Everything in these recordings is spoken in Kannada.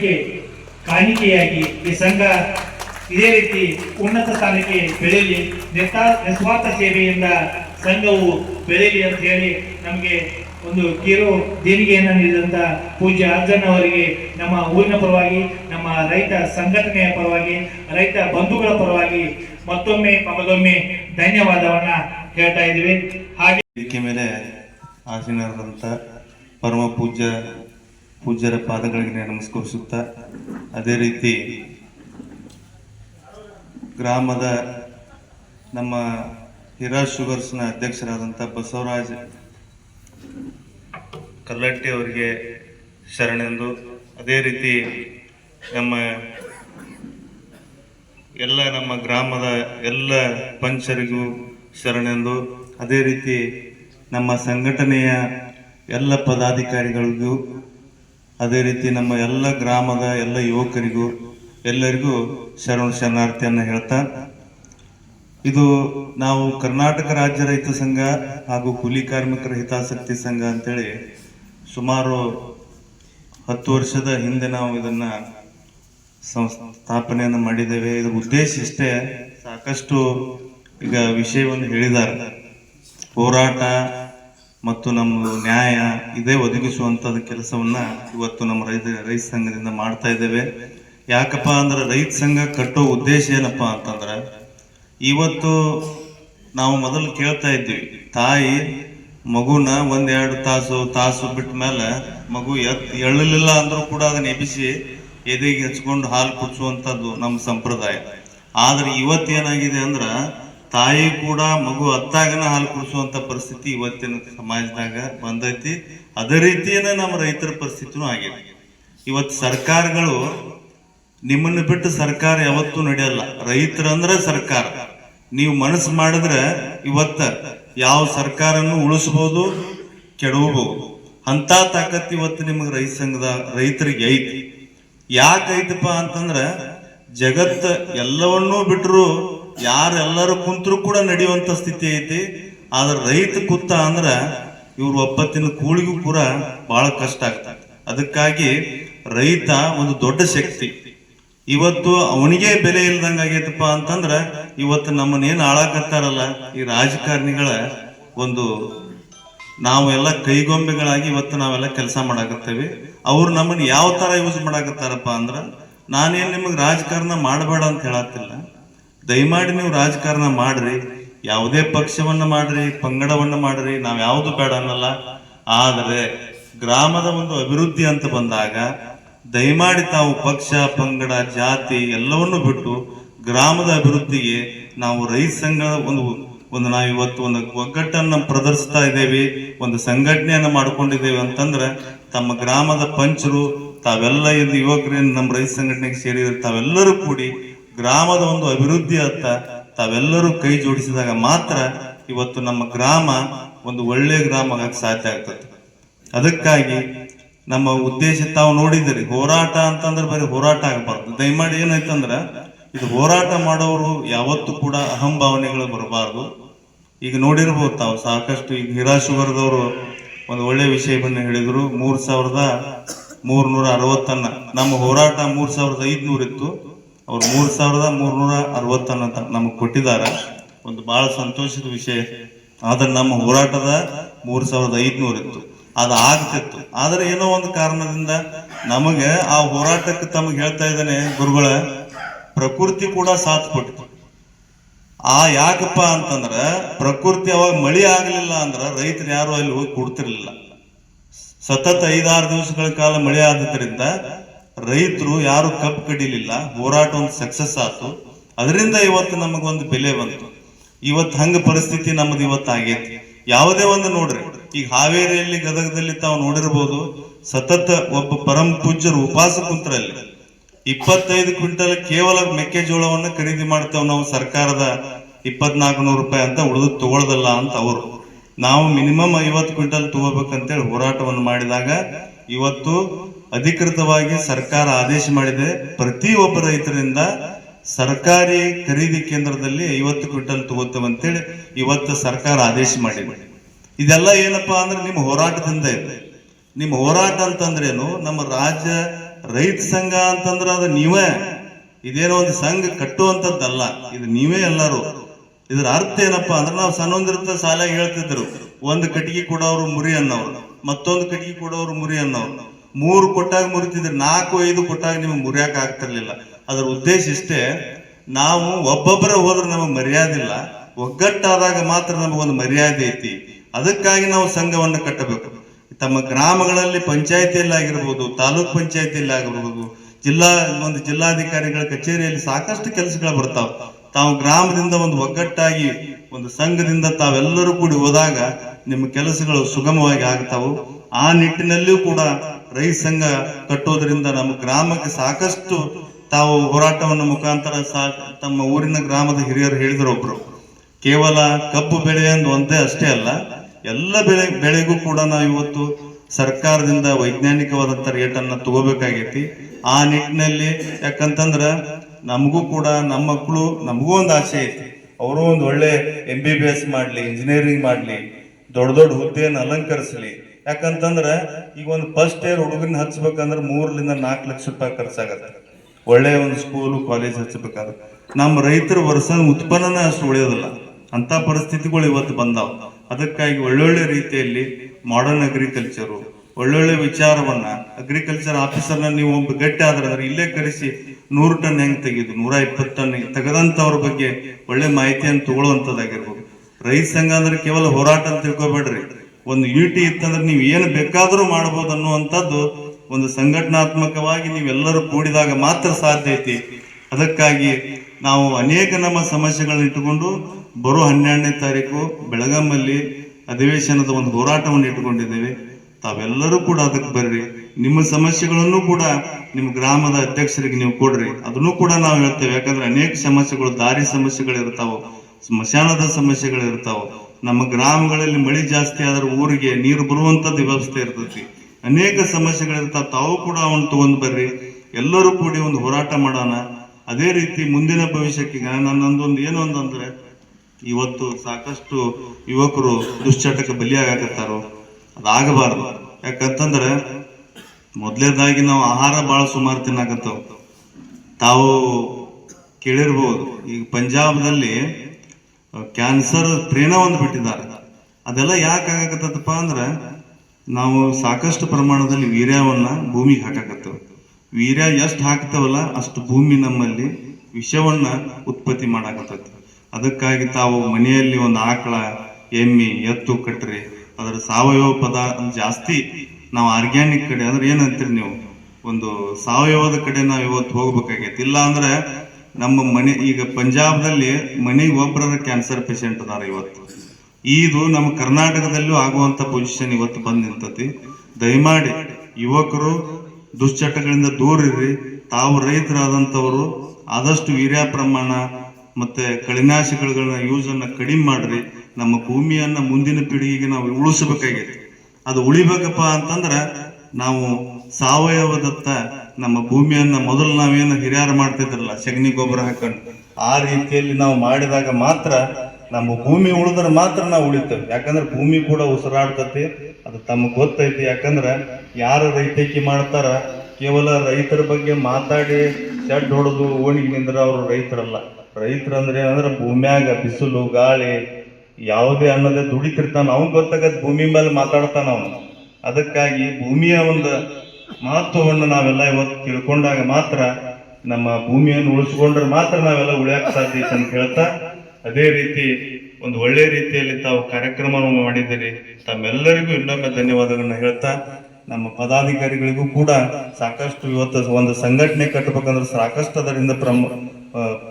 ಸಂಘಕ್ಕೆ ಕಾಣಿಕೆಯಾಗಿ ಈ ಸಂಘ ಇದೇ ರೀತಿ ಉನ್ನತ ಸ್ಥಾನಕ್ಕೆ ಬೆಳೆಯಲಿ. ನಿಸ್ವಾರ್ಥ ಸೇವೆಯಿಂದ ಸಂಘವು ಬೆಳೆಯಲಿ ಅಂತ ಹೇಳಿ ನಮಗೆ ಒಂದು ಕಿರು ದೇಣಿಗೆಯನ್ನು ನೀಡಿದಂಥ ಪೂಜ್ಯ ಅರ್ಜನ್ ಅವರಿಗೆ ನಮ್ಮ ಊರಿನ ಪರವಾಗಿ, ನಮ್ಮ ರೈತ ಸಂಘಟನೆಯ ಪರವಾಗಿ, ರೈತ ಬಂಧುಗಳ ಪರವಾಗಿ ಮತ್ತೊಮ್ಮೆ ಮಗದೊಮ್ಮೆ ಧನ್ಯವಾದವನ್ನ ಹೇಳ್ತಾ ಇದ್ದೀವಿ. ಹಾಗೆ ಮೇಲೆ ಆಸೀನರಾದಂಥ ಪರಮ ಪೂಜ್ಯ ಪೂಜ್ಯರ ಪಾದಗಳಿಗೆ ನಮಸ್ಕರಿಸುತ್ತಾ, ಅದೇ ರೀತಿ ಗ್ರಾಮದ ನಮ್ಮ ಹಿರಾ ಶುಗರ್ಸ್ನ ಅಧ್ಯಕ್ಷರಾದಂಥ ಬಸವರಾಜ್ ಕಲ್ಲಟ್ಟಿ ಅವರಿಗೆ ಶರಣೆಂದು, ಅದೇ ರೀತಿ ನಮ್ಮ ಎಲ್ಲ ನಮ್ಮ ಗ್ರಾಮದ ಎಲ್ಲ ಪಂಚರಿಗೂ ಶರಣೆಂದು, ಅದೇ ರೀತಿ ನಮ್ಮ ಸಂಘಟನೆಯ ಎಲ್ಲ ಪದಾಧಿಕಾರಿಗಳಿಗೂ ಅದೇ ರೀತಿ ನಮ್ಮ ಎಲ್ಲ ಗ್ರಾಮದ ಎಲ್ಲ ಯುವಕರಿಗೂ ಎಲ್ಲರಿಗೂ ಶರಣ ಶರಣಾರ್ಥಿಯನ್ನು ಹೇಳ್ತಾ, ಇದು ನಾವು ಕರ್ನಾಟಕ ರಾಜ್ಯ ರೈತ ಸಂಘ ಹಾಗೂ ಕೂಲಿ ಕಾರ್ಮಿಕರ ಹಿತಾಸಕ್ತಿ ಸಂಘ ಅಂತೇಳಿ ಸುಮಾರು ಹತ್ತು ವರ್ಷದ ಹಿಂದೆ ನಾವು ಇದನ್ನ ಸಂಸ್ಥಾಪನೆಯನ್ನು ಮಾಡಿದ್ದೇವೆ. ಇದರ ಉದ್ದೇಶ ಇಷ್ಟೇ, ಸಾಕಷ್ಟು ಈಗ ವಿಷಯವನ್ನು ಹೇಳಿದ್ದಾರೆ. ಹೋರಾಟ ಮತ್ತು ನಮ್ಮ ನ್ಯಾಯ ಇದೇ ಒದಗಿಸುವಂತದ ಕೆಲಸವನ್ನ ಇವತ್ತು ನಮ್ಮ ರೈತ ರೈತ ಸಂಘದಿಂದ ಮಾಡ್ತಾ ಇದ್ದೇವೆ. ಯಾಕಪ್ಪ ಅಂದ್ರೆ ರೈತ ಸಂಘ ಕಟ್ಟೋ ಉದ್ದೇಶ ಏನಪ್ಪಾ ಅಂತಂದ್ರೆ, ಇವತ್ತು ನಾವು ಮೊದಲು ಕೇಳ್ತಾ ಇದ್ವಿ ತಾಯಿ ಮಗುನ ಒಂದೆರಡು ತಾಸು ತಾಸು ಬಿಟ್ಟ ಮೇಲೆ ಮಗು ಎತ್, ಎಳ್ಳಲಿಲ್ಲ ಅಂದ್ರೂ ಕೂಡ ಅದನ್ನ ಎಬ್ಬಿಸಿ ಎದೆಗೆ ಹಚ್ಕೊಂಡು ಹಾಲು ಕುಡಿಸುವಂಥದ್ದು ನಮ್ಮ ಸಂಪ್ರದಾಯ. ಆದ್ರೆ ಇವತ್ತೇನಾಗಿದೆ ಅಂದ್ರ ತಾಯಿ ಕೂಡ ಮಗು ಅತ್ತಾಗನ ಹಾಲು ಕುಡಿಸುವಂತ ಪರಿಸ್ಥಿತಿ ಇವತ್ತಿನ ಸಮಾಜದಾಗ ಬಂದೈತಿ. ಅದೇ ರೀತಿಯೇ ನಮ್ಮ ರೈತರ ಪರಿಸ್ಥಿತಿನೂ ಆಗಿದೆ. ಇವತ್ತು ಸರ್ಕಾರಗಳು ನಿಮ್ಮನ್ನು ಬಿಟ್ಟು ಸರ್ಕಾರ ಯಾವತ್ತೂ ನಡೆಯಲ್ಲ. ರೈತರಂದ್ರೆ ಸರ್ಕಾರ. ನೀವು ಮನಸ್ಸು ಮಾಡಿದ್ರೆ ಇವತ್ತ ಯಾವ ಸರ್ಕಾರನ್ನು ಉಳಿಸ್ಬೋದು ಕೆಡವಬಹುದು ಅಂತ ತಾಕತ್ತು ಇವತ್ತು ನಿಮಗೆ ರೈತ ಸಂಘದ ರೈತರಿಗೆ ಐತಿ. ಯಾಕೆ ಐತಪ್ಪ ಅಂತಂದ್ರ ಜಗತ್ತ ಎಲ್ಲವನ್ನೂ ಬಿಟ್ರು ಯಾರೆಲ್ಲರೂ ಕುಂತರೂ ಕೂಡ ನಡೆಯುವಂತ ಸ್ಥಿತಿ ಐತಿ. ಆದ್ರೆ ರೈತ ಕುತ್ತ ಅಂದ್ರ ಇವ್ರ ಒಬ್ಬತ್ತಿನ ಕೂಳಿಗೂ ಕೂಡ ಬಹಳ ಕಷ್ಟ ಆಗ್ತದೆ. ಅದಕ್ಕಾಗಿ ರೈತ ಒಂದು ದೊಡ್ಡ ಶಕ್ತಿ. ಇವತ್ತು ಅವನಿಗೆ ಬೆಲೆ ಇಲ್ದಂಗ ಆಗೈತಪ್ಪ ಅಂತಂದ್ರ ಇವತ್ತು ನಮ್ಮನ್ನೇನ್ ಹಾಳಾಕತ್ತಾರಲ್ಲ ಈ ರಾಜಕಾರಣಿಗಳ ಒಂದು ನಾವೆಲ್ಲ ಕೈಗೊಂಬೆಗಳಾಗಿ ಇವತ್ತು ನಾವೆಲ್ಲ ಕೆಲಸ ಮಾಡಾಕತ್ತೇವೆ. ಅವ್ರು ನಮ್ಮನ್ನ ಯಾವ ತರ ಯೂಸ್ ಮಾಡಾಕತ್ತಾರಪ್ಪ ಅಂದ್ರ ನಾನೇನ್ ನಿಮಗೆ ರಾಜಕಾರಣ ಮಾಡಬೇಡ ಅಂತ ಹೇಳತ್ತಿಲ್ಲ. ದಯಮಾಡಿ ನೀವು ರಾಜಕಾರಣ ಮಾಡ್ರಿ. ಯಾವುದೇ ಪಕ್ಷವನ್ನ ಮಾಡ್ರಿ, ಪಂಗಡವನ್ನ ಮಾಡ್ರಿ, ನಾವ್ ಯಾವ್ದು ಬೇಡ ಅನ್ನಲ್ಲ. ಆದ್ರೆ ಗ್ರಾಮದ ಒಂದು ಅಭಿವೃದ್ಧಿ ಅಂತ ಬಂದಾಗ ದಯಮಾಡಿ ತಾವು ಪಕ್ಷ, ಪಂಗಡ, ಜಾತಿ ಎಲ್ಲವನ್ನು ಬಿಟ್ಟು ಗ್ರಾಮದ ಅಭಿವೃದ್ಧಿಗೆ ನಾವು ರೈತ ಸಂಘ ಒಂದು ಒಂದು ನಾವು ಇವತ್ತು ಒಂದು ಒಗ್ಗಟ್ಟನ್ನ ಪ್ರದರ್ಶಿಸ್ತಾ ಇದ್ದೇವೆ ಒಂದು ಸಂಘಟನೆಯನ್ನ ಮಾಡ್ಕೊಂಡಿದ್ದೇವೆ ಅಂತಂದ್ರೆ ತಮ್ಮ ಗ್ರಾಮದ ಪಂಚರು ತಾವೆಲ್ಲ ಯುವಕರೇನು ನಮ್ಮ ರೈತ ಸಂಘಟನೆಗೆ ಸೇರಿದ್ರೆ ತಾವೆಲ್ಲರೂ ಕೂಡಿ ಗ್ರಾಮದ ಒಂದು ಅಭಿವೃದ್ಧಿ ಅತ್ತ ತಾವೆಲ್ಲರೂ ಕೈ ಜೋಡಿಸಿದಾಗ ಮಾತ್ರ ಇವತ್ತು ನಮ್ಮ ಗ್ರಾಮ ಒಂದು ಒಳ್ಳೆ ಗ್ರಾಮ ಆಗಕ್ಕೆ ಸಾಧ್ಯ ಆಗ್ತದೆ. ಅದಕ್ಕಾಗಿ ನಮ್ಮ ಉದ್ದೇಶ ತಾವು ನೋಡಿದಿರಿ ಹೋರಾಟ ಅಂತಂದ್ರೆ ಬರೀ ಹೋರಾಟ ಆಗಬಾರ್ದು. ದಯಮಾಡಿ ಏನಾಯ್ತಂದ್ರ, ಇದು ಹೋರಾಟ ಮಾಡೋರು ಯಾವತ್ತೂ ಕೂಡ ಅಹಂಭಾವನೆಗಳು ಬರಬಾರ್ದು. ಈಗ ನೋಡಿರ್ಬೋದು ತಾವು, ಸಾಕಷ್ಟು ಈಗ ಹಿರಾ ಶುಗರ್ದವರು ಒಂದು ಒಳ್ಳೆ ವಿಷಯವನ್ನು ಹೇಳಿದರು. ಮೂರು ಸಾವಿರದ ಮೂರ್ನೂರ ಅರವತ್ತನ್ನ, ನಮ್ಮ ಹೋರಾಟ ಮೂರು ಸಾವಿರದ ಐದುನೂರಿತ್ತು. ಅವ್ರು ಮೂರ್ ಸಾವಿರದ ಮೂರ್ನೂರ ಅರವತ್ತನ್ನ ನಮಗೆ ಕೊಟ್ಟಿದ್ದಾರೆ. ಒಂದು ಬಹಳ ಸಂತೋಷದ ವಿಷಯ. ಆದ್ರೆ ನಮ್ಮ ಹೋರಾಟದ ಮೂರ್ ಸಾವಿರದ ಐದ್ನೂರ್ ಇತ್ತು. ಅದು ಆಗ್ತಿತ್ತು. ಆದ್ರೆ ಏನೋ ಒಂದು ಕಾರಣದಿಂದ ನಮಗೆ ಆ ಹೋರಾಟಕ್ಕೆ ತಮಗೆ ಹೇಳ್ತಾ ಇದ್ದಾನೆ, ಗುರುಗಳ, ಪ್ರಕೃತಿ ಕೂಡ ಸಾಥ್ ಕೊಟ್ಟಿತ್ತು ಆ ಯಾಕಪ್ಪ ಅಂತಂದ್ರ, ಪ್ರಕೃತಿ ಅವಾಗ ಮಳಿ ಆಗಲಿಲ್ಲ ಅಂದ್ರ ರೈತರು ಯಾರು ಅಲ್ಲಿ ಹೋಗಿ ಕೊಡ್ತಿರ್ಲಿಲ್ಲ. ಸತತ ಐದಾರು ದಿವಸಗಳ ಕಾಲ ಮಳೆ ಆದ್ರಿಂದ ರೈತರು ಯಾರು ಕಪ್ ಕಡಿಲಿಲ್ಲ, ಹೋರಾಟ ಒಂದು ಸಕ್ಸಸ್ ಆತು. ಅದರಿಂದ ಇವತ್ತು ನಮಗೊಂದು ಬೆಲೆ ಬಂತು. ಇವತ್ತು ಹಂಗ ಪರಿಸ್ಥಿತಿ ನಮ್ದು ಇವತ್ತು ಆಗೈತಿ. ಯಾವುದೇ ಒಂದು ನೋಡ್ರಿ, ಈಗ ಹಾವೇರಿಯಲ್ಲಿ ಗದಗದಲ್ಲಿ ತಾವು ನೋಡಿರ್ಬೋದು, ಸತತ ಒಬ್ಬ ಪರಂ ಪೂಜ್ಯರು ಉಪವಾಸ ಕುಂತರಲ್ಲಿ ಇಪ್ಪತ್ತೈದು ಕ್ವಿಂಟಲ್ ಕೇವಲ ಮೆಕ್ಕೆಜೋಳವನ್ನ ಖರೀದಿ ಮಾಡ್ತೇವೆ ನಾವು ಸರ್ಕಾರದ ಇಪ್ಪತ್ನಾಲ್ಕು ನೂರು ರೂಪಾಯಿ ಅಂತ ಉಳಿದು ತಗೊಳ್ದಲ್ಲ ಅಂತ ಅವರು. ನಾವು ಮಿನಿಮಮ್ ಐವತ್ತು ಕ್ವಿಂಟಲ್ ತಗೋಬೇಕಂತೇಳಿ ಹೋರಾಟವನ್ನು ಮಾಡಿದಾಗ ಇವತ್ತು ಅಧಿಕೃತವಾಗಿ ಸರ್ಕಾರ ಆದೇಶ ಮಾಡಿದೆ. ಒಬ್ಬ ರೈತರಿಂದ ಸರ್ಕಾರಿ ಖರೀದಿ ಕೇಂದ್ರದಲ್ಲಿ ಐವತ್ತು ಕ್ವಿಂಟಲ್ ತಗೋತೇವೆ ಅಂತೇಳಿ ಇವತ್ತು ಸರ್ಕಾರ ಆದೇಶ ಮಾಡಿದೆ. ಇದೆಲ್ಲ ಏನಪ್ಪಾ ಅಂದ್ರೆ ನಿಮ್ಮ ಹೋರಾಟದಿಂದ ಇದೆ. ನಿಮ್ಮ ಹೋರಾಟ ಅಂತಂದ್ರೇನು? ನಮ್ಮ ರಾಜ್ಯ ರೈತ ಸಂಘ ಅಂತಂದ್ರೆ ಅದು ನೀವೇ. ಇದೇನೋ ಒಂದು ಸಂಘ ಕಟ್ಟುವಂಥದ್ದಲ್ಲ. ಇದು ನೀವೇ ಎಲ್ಲರೂ. ಇದರ ಅರ್ಥ ಏನಪ್ಪಾ ಅಂದ್ರೆ ನಾವು ಸಣ್ಣೊಂದಿರ್ತ ಸಾಲ ಹೇಳ್ತಿದ್ರು. ಒಂದು ಕಟ್ಟಿಗೆ ಕೊಡೋರು ಮುರಿ ಅನ್ನೋರು. ಮತ್ತೊಂದು ಕಟ್ಟಿಗೆ ಕೊಡೋರು ಮುರಿ ಅನ್ನೋರು. ಮೂರು ಕೊಟ್ಟಾಗ ಮುರಿತಿದ್ರೆ ನಾಲ್ಕು, ಐದು ಕೊಟ್ಟಾಗ ನಿಮಗೆ ಮುರಿಯಾಕ ಆಗ್ತಿರ್ಲಿಲ್ಲ. ಅದರ ಉದ್ದೇಶ ಇಷ್ಟೇ, ನಾವು ಒಬ್ಬೊಬ್ಬರ ಹೋದ್ರೆ ನಮಗೆ ಮರ್ಯಾದೆ ಇಲ್ಲ. ಒಗ್ಗಟ್ಟಾದಾಗ ಮಾತ್ರ ನಮಗೊಂದು ಮರ್ಯಾದೆ ಐತಿ. ಅದಕ್ಕಾಗಿ ನಾವು ಸಂಘವನ್ನು ಕಟ್ಟಬೇಕು. ತಮ್ಮ ಗ್ರಾಮಗಳಲ್ಲಿ ಪಂಚಾಯತಿಯಲ್ಲಿ ಆಗಿರ್ಬೋದು, ತಾಲೂಕ್ ಪಂಚಾಯತಿಯಲ್ಲಿ ಆಗಿರ್ಬೋದು, ಜಿಲ್ಲಾ, ಒಂದು ಜಿಲ್ಲಾಧಿಕಾರಿಗಳ ಕಚೇರಿಯಲ್ಲಿ ಸಾಕಷ್ಟು ಕೆಲಸಗಳು ಬರ್ತಾವೆ. ತಾವು ಗ್ರಾಮದಿಂದ ಒಂದು ಒಗ್ಗಟ್ಟಾಗಿ, ಒಂದು ಸಂಘದಿಂದ ತಾವೆಲ್ಲರೂ ಕೂಡಿ ಹೋದಾಗ ನಿಮ್ಮ ಕೆಲಸಗಳು ಸುಗಮವಾಗಿ ಆಗ್ತಾವು. ಆ ನಿಟ್ಟಿನಲ್ಲಿಯೂ ಕೂಡ ರೈತ ಸಂಘ ಕಟ್ಟೋದ್ರಿಂದ ನಮ್ಮ ಗ್ರಾಮಕ್ಕೆ ಸಾಕಷ್ಟು ತಾವು ಹೋರಾಟವನ್ನು ಮುಖಾಂತರ ಸಾ, ತಮ್ಮ ಊರಿನ ಗ್ರಾಮದ ಹಿರಿಯರು ಹೇಳಿದ್ರು ಒಬ್ರು. ಕೇವಲ ಕಬ್ಬು ಬೆಳೆ ಎಂದು ಒಂದೇ ಅಷ್ಟೇ ಅಲ್ಲ, ಎಲ್ಲ ಬೆಳೆ, ಬೆಳೆಗೂ ಕೂಡ ನಾವು ಇವತ್ತು ಸರ್ಕಾರದಿಂದ ವೈಜ್ಞಾನಿಕವಾದಂಥ ರೇಟನ್ನು ತಗೋಬೇಕಾಗೈತಿ. ಆ ನಿಟ್ಟಿನಲ್ಲಿ ಯಾಕಂತಂದ್ರೆ ನಮಗೂ ಕೂಡ ನಮ್ಮ ಮಕ್ಕಳು ನಮಗೂ ಒಂದು ಆಸೆ ಐತಿ. ಅವರು ಒಂದು ಒಳ್ಳೆ ಎಂ ಬಿ ಬಿ ಎಸ್ ಮಾಡ್ಲಿ ಇಂಜಿನಿಯರಿಂಗ್ ಮಾಡ್ಲಿ, ದೊಡ್ಡ ದೊಡ್ಡ ಹುದ್ದೆಯನ್ನು ಅಲಂಕರಿಸಲಿ. ಯಾಕಂತಂದ್ರ ಈಗ ಒಂದು ಫಸ್ಟ್ ಇಯರ್ ಹುಡುಗನ ಹಚ್ಬೇಕಂದ್ರೆ ಮೂರರಿಂದ ನಾಲ್ಕು ಲಕ್ಷ ರೂಪಾಯಿ ಖರ್ಚಾಗತ್ತೆ. ಒಳ್ಳೆಯ ಒಂದು ಸ್ಕೂಲು ಕಾಲೇಜ್ ಹಚ್ಚಬೇಕಾದ್ರೆ ನಮ್ಮ ರೈತರ ವರ್ಷ ಉತ್ಪನ್ನನ ಅಷ್ಟು ಉಳಿಯೋದಿಲ್ಲ. ಅಂತ ಪರಿಸ್ಥಿತಿಗಳು ಇವತ್ತು ಬಂದಾವ. ಅದಕ್ಕಾಗಿ ಒಳ್ಳೊಳ್ಳೆ ರೀತಿಯಲ್ಲಿ ಮಾಡರ್ನ್ ಅಗ್ರಿಕಲ್ಚರು ಒಳ್ಳೊಳ್ಳೆ ವಿಚಾರವನ್ನ ಅಗ್ರಿಕಲ್ಚರ್ ಆಫೀಸರ್ನ ನೀವು ಒಬ್ಬ ಗಟ್ಟಿ ಆದ್ರೆ ಇಲ್ಲೇ ಕರೆಸಿ ನೂರು ಟನ್ ಹೆಂಗ್ ತೆಗೆದು, ನೂರ ಇಪ್ಪತ್ತು ಟನ್ ತೆಗೆದಂತವ್ರ ಬಗ್ಗೆ ಒಳ್ಳೆ ಮಾಹಿತಿಯನ್ನು ತಗೊಳ್ಳುವಂಥದ್ದಾಗಿರ್ಬೋದು. ರೈತ ಸಂಘ ಅಂದ್ರೆ ಕೇವಲ ಹೋರಾಟ ಅಂತ ತಿಳ್ಕೊಬೇಡ್ರಿ. ಒಂದು ಯೂನಿಟಿ ಇತ್ತಂದ್ರೆ ನೀವು ಏನು ಬೇಕಾದರೂ ಮಾಡ್ಬೋದು ಅನ್ನುವಂಥದ್ದು ಒಂದು ಸಂಘಟನಾತ್ಮಕವಾಗಿ ನೀವೆಲ್ಲರೂ ಕೂಡಿದಾಗ ಮಾತ್ರ ಸಾಧ್ಯ ಐತಿ. ಅದಕ್ಕಾಗಿ ನಾವು ಅನೇಕ ನಮ್ಮ ಸಮಸ್ಯೆಗಳನ್ನ ಇಟ್ಟುಕೊಂಡು ಬರೋ ಹನ್ನೆರಡನೇ ತಾರೀಕು ಬೆಳಗಾಮಲ್ಲಿ ಅಧಿವೇಶನದ ಒಂದು ಹೋರಾಟವನ್ನು ಇಟ್ಟುಕೊಂಡಿದ್ದೇವೆ. ತಾವೆಲ್ಲರೂ ಕೂಡ ಅದಕ್ಕೆ ಬರ್ರಿ. ನಿಮ್ಮ ಸಮಸ್ಯೆಗಳನ್ನು ಕೂಡ ನಿಮ್ಮ ಗ್ರಾಮದ ಅಧ್ಯಕ್ಷರಿಗೆ ನೀವು ಕೊಡ್ರಿ. ಅದನ್ನು ಕೂಡ ನಾವು ಹೇಳ್ತೇವೆ. ಯಾಕಂದ್ರೆ ಅನೇಕ ಸಮಸ್ಯೆಗಳು ದಾರಿ ಸಮಸ್ಯೆಗಳಿರ್ತಾವೆ, ಸ್ಮಶಾನದ ಸಮಸ್ಯೆಗಳು ಇರ್ತಾವ ನಮ್ಮ ಗ್ರಾಮಗಳಲ್ಲಿ ಮಳೆ ಜಾಸ್ತಿ ಆದ್ರೆ ಊರಿಗೆ ನೀರು ಬರುವಂಥದ್ದು ವ್ಯವಸ್ಥೆ ಇರ್ತೈತಿ. ಅನೇಕ ಸಮಸ್ಯೆಗಳಿರ್ತಾವ. ತಾವು ಕೂಡ ಅವನ್ ತಗೊಂಡ್ ಬರ್ರಿ. ಎಲ್ಲರೂ ಕೂಡಿ ಒಂದು ಹೋರಾಟ ಮಾಡೋಣ. ಅದೇ ರೀತಿ ಮುಂದಿನ ಭವಿಷ್ಯಕ್ಕೆ ನನ್ನೊಂದೊಂದು ಏನು ಅಂತಂದ್ರೆ, ಇವತ್ತು ಸಾಕಷ್ಟು ಯುವಕರು ದುಶ್ಚಟಕ್ಕೆ ಬಲಿಯಾಗತ್ತಾರೋ ಅದಾಗಬಾರದು ಯಾಕಂತಂದ್ರೆ, ಮೊದಲೇದಾಗಿ ನಾವು ಆಹಾರ ಬಹಳ ಸುಮಾರು ತಿನ್ನಾಕತ್ತವ. ತಾವು ಕೇಳಿರ್ಬೋದು, ಈಗ ಪಂಜಾಬ್ದಲ್ಲಿ ಕ್ಯಾನ್ಸರ್ ಟ್ರೇನ ಒಂದು ಬಿಟ್ಟಿದ್ದಾರೆ. ಅದೆಲ್ಲ ಯಾಕೆ ಆಗಕತ್ತದಪ್ಪ ಅಂದ್ರೆ, ನಾವು ಸಾಕಷ್ಟು ಪ್ರಮಾಣದಲ್ಲಿ ವೀರ್ಯವನ್ನ ಭೂಮಿಗೆ ಹಾಕಾಕತ್ತೇವೆ. ವೀರ್ಯ ಎಷ್ಟು ಹಾಕ್ತೇವಲ್ಲ ಅಷ್ಟು ಭೂಮಿ ನಮ್ಮಲ್ಲಿ ವಿಷವನ್ನ ಉತ್ಪತ್ತಿ ಮಾಡಾಕತ್ತೈತಿ. ಅದಕ್ಕಾಗಿ ತಾವು ಮನೆಯಲ್ಲಿ ಒಂದು ಆಕಳ, ಎಮ್ಮೆ, ಎತ್ತು ಕಟ್ರಿ, ಅದರ ಸಾವಯವ ಪದಾರ್ಥ ಜಾಸ್ತಿ ನಾವು ಆರ್ಗ್ಯಾನಿಕ್ ಕಡೆ ಅಂದ್ರೆ ಏನಂತೀರಿ ನೀವು? ಒಂದು ಸಾವಯವದ ಕಡೆ ನಾವು ಇವತ್ತು ಹೋಗ್ಬೇಕಾಗೈತಿ. ಇಲ್ಲ ಅಂದ್ರೆ ನಮ್ಮ ಮನೆ, ಈಗ ಪಂಜಾಬ್ದಲ್ಲಿ ಮನೆಗೆ ಒಬ್ಬರ ಕ್ಯಾನ್ಸರ್ ಪೇಷಂಟ್ ಅದಾರ ಇವತ್ತು. ಇದು ನಮ್ಮ ಕರ್ನಾಟಕದಲ್ಲೂ ಆಗುವಂತ ಪೊಸಿಷನ್ ಇವತ್ತು ಬಂದ್ ನಿಂತತಿ. ದಯಮಾಡಿ ಯುವಕರು ದುಶ್ಚಟಗಳಿಂದ ದೂರ ಇರ್ರಿ. ತಾವು ರೈತರಾದಂಥವರು ಆದಷ್ಟು ವೀರ್ಯ ಪ್ರಮಾಣ ಮತ್ತೆ ಕಳಿನಾಶಕಗಳನ್ನ ಯೂಸ್ ಅನ್ನ ಕಡಿಮೆ ಮಾಡ್ರಿ. ನಮ್ಮ ಭೂಮಿಯನ್ನ ಮುಂದಿನ ಪೀಳಿಗೆಗೆ ನಾವು ಉಳಿಸಬೇಕಾಗೈತಿ. ಅದು ಉಳಿಬೇಕಪ್ಪ ಅಂತಂದ್ರ ನಾವು ಸಾವಯವದತ್ತ ನಮ್ಮ ಭೂಮಿಯನ್ನ ಮೊದಲು ನಾವೇನು ಹಿರಿಯಾರು ಮಾಡ್ತಿದ್ರಲ್ಲ, ಸಗಣಿ ಗೊಬ್ಬರ ಹಾಕೊಂಡು, ಆ ರೀತಿಯಲ್ಲಿ ನಾವು ಮಾಡಿದಾಗ ಮಾತ್ರ ನಮ್ಮ ಭೂಮಿ ಉಳಿದ್ರೆ ಮಾತ್ರ ನಾವು ಉಳಿತೇವೆ. ಯಾಕಂದ್ರೆ ಭೂಮಿ ಕೂಡ ಉಸಿರಾಡ್ತತಿ, ಅದು ತಮಗೆ ಗೊತ್ತೈತಿ. ಯಾಕಂದ್ರೆ ಯಾರು ರೈತೈಕಿ ಮಾಡ್ತಾರ, ಕೇವಲ ರೈತರ ಬಗ್ಗೆ ಮಾತಾಡಿ ಶೆಡ್ ಹೊಡೆದು ಓಣಿಗೆ ನಿಂದ್ರೆ ಅವರು ರೈತರಲ್ಲ. ರೈತರಂದ್ರೆ ಏನಂದ್ರೆ ಭೂಮ್ಯಾಗ ಬಿಸಿಲು, ಗಾಳಿ, ಯಾವುದೇ ಅನ್ನೋದೇ ದುಡಿತಿರ್ತಾನ. ಅವ್ನ್ ಗೊತ್ತಾಗತ್ತೆ ಭೂಮಿ ಮೇಲೆ ಮಾತಾಡ್ತಾನ ಅವನು. ಅದಕ್ಕಾಗಿ ಭೂಮಿಯ ಒಂದು ಮಹತ್ವವನ್ನು ನಾವೆಲ್ಲ ಇವತ್ತು ತಿಳ್ಕೊಂಡಾಗ ಮಾತ್ರ ನಮ್ಮ ಭೂಮಿಯನ್ನು ಉಳಿಸ್ಕೊಂಡ್ರೆ ಮಾತ್ರ ನಾವೆಲ್ಲ ಉಳಿಯಕ್ಕೆ ಸಾಧ್ಯ ಅಂತ ಹೇಳ್ತಾ, ಅದೇ ರೀತಿ ಒಂದು ಒಳ್ಳೆ ರೀತಿಯಲ್ಲಿ ತಾವು ಕಾರ್ಯಕ್ರಮವನ್ನು ಮಾಡಿದ್ದೀರಿ. ತಮ್ಮೆಲ್ಲರಿಗೂ ಇನ್ನೊಮ್ಮೆ ಧನ್ಯವಾದಗಳನ್ನ ಹೇಳ್ತಾ, ನಮ್ಮ ಪದಾಧಿಕಾರಿಗಳಿಗೂ ಕೂಡ ಸಾಕಷ್ಟು ಇವತ್ತು ಒಂದು ಸಂಘಟನೆ ಕಟ್ಟಬೇಕಂದ್ರೆ ಸಾಕಷ್ಟು ಅದರಿಂದ ಪ್ರಮ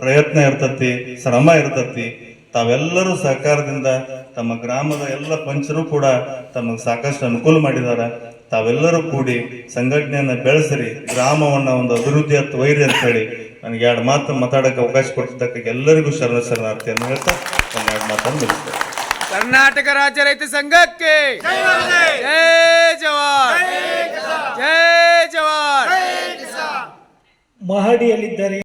ಪ್ರಯತ್ನ ಇರ್ತತಿ, ಶ್ರಮ ಇರ್ತತಿ. ತಾವೆಲ್ಲರೂ ಸಹಕಾರದಿಂದ ತಮ್ಮ ಗ್ರಾಮದ ಎಲ್ಲ ಪಂಚರು ಕೂಡ ತಮಗೆ ಸಾಕಷ್ಟು ಅನುಕೂಲ ಮಾಡಿದ್ದಾರೆ ತಾವೆಲ್ಲರೂ ಕೂಡಿ ಸಂಘಟನೆಯನ್ನು ಬೆಳೆಸ್ರಿ ಗ್ರಾಮವನ್ನು ಒಂದು ಅಭಿವೃದ್ಧಿ ಹತ್ತು ವೈರಿ ಅಂತ ಹೇಳಿ ನನಗೆ ಎರಡು ಮಾತು ಮಾತಾಡಕ್ಕೆ ಅವಕಾಶ ಕೊಟ್ಟಿದ್ದಕ್ಕೆ ಎಲ್ಲರಿಗೂ ಶರಣ ಶರಣಾರ್ಥಿಯನ್ನು ಹೇಳ್ತಾ ಎರಡು ಮಾತನ್ನು ಮುಗಿಸ್ತೇನೆ. ಕರ್ನಾಟಕ ರಾಜ್ಯ ರೈತ ಸಂಘಕ್ಕೆ ಜೈ ಜವಾನ್! ಜೈ ಜವಾನ್! ಮಹಡಿಯಲ್ಲಿದ್ದರೆ